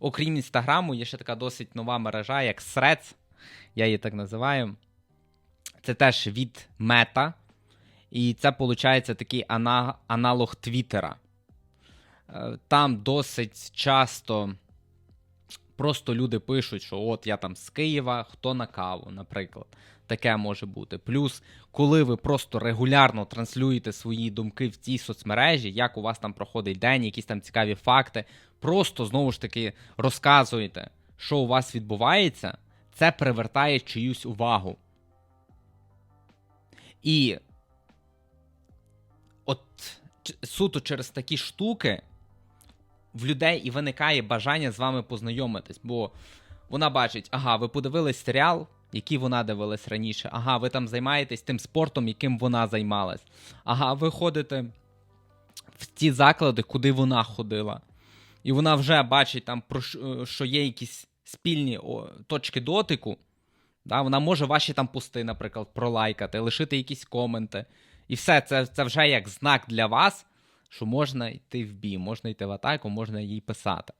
окрім інстаграму, є ще така досить нова мережа, як Threads, я її так називаю. Це теж від мета. І це, виходить, такий ана- аналог Твіттера. Е, Там досить часто просто люди пишуть, що от я там з Києва, хто на каву, наприклад. Таке може бути. Плюс, коли ви просто регулярно транслюєте свої думки в цій соцмережі, як у вас там проходить день, якісь там цікаві факти, просто знову ж таки розказуєте, що у вас відбувається, це привертає чиюсь увагу. І от суто через такі штуки в людей і виникає бажання з вами познайомитись, бо вона бачить, ага, ви подивились серіал, який вона дивилась раніше. Ага, ви там займаєтесь тим спортом, яким вона займалась. Ага, ви ходите в ті заклади, куди вона ходила. І вона вже бачить там, про що, є якісь спільні точки дотику. Да, вона може ваші там пости, наприклад, пролайкати, лишити якісь коменти. І все, це, це вже як знак для вас, що можна йти в бій, можна йти в атаку, можна їй писати.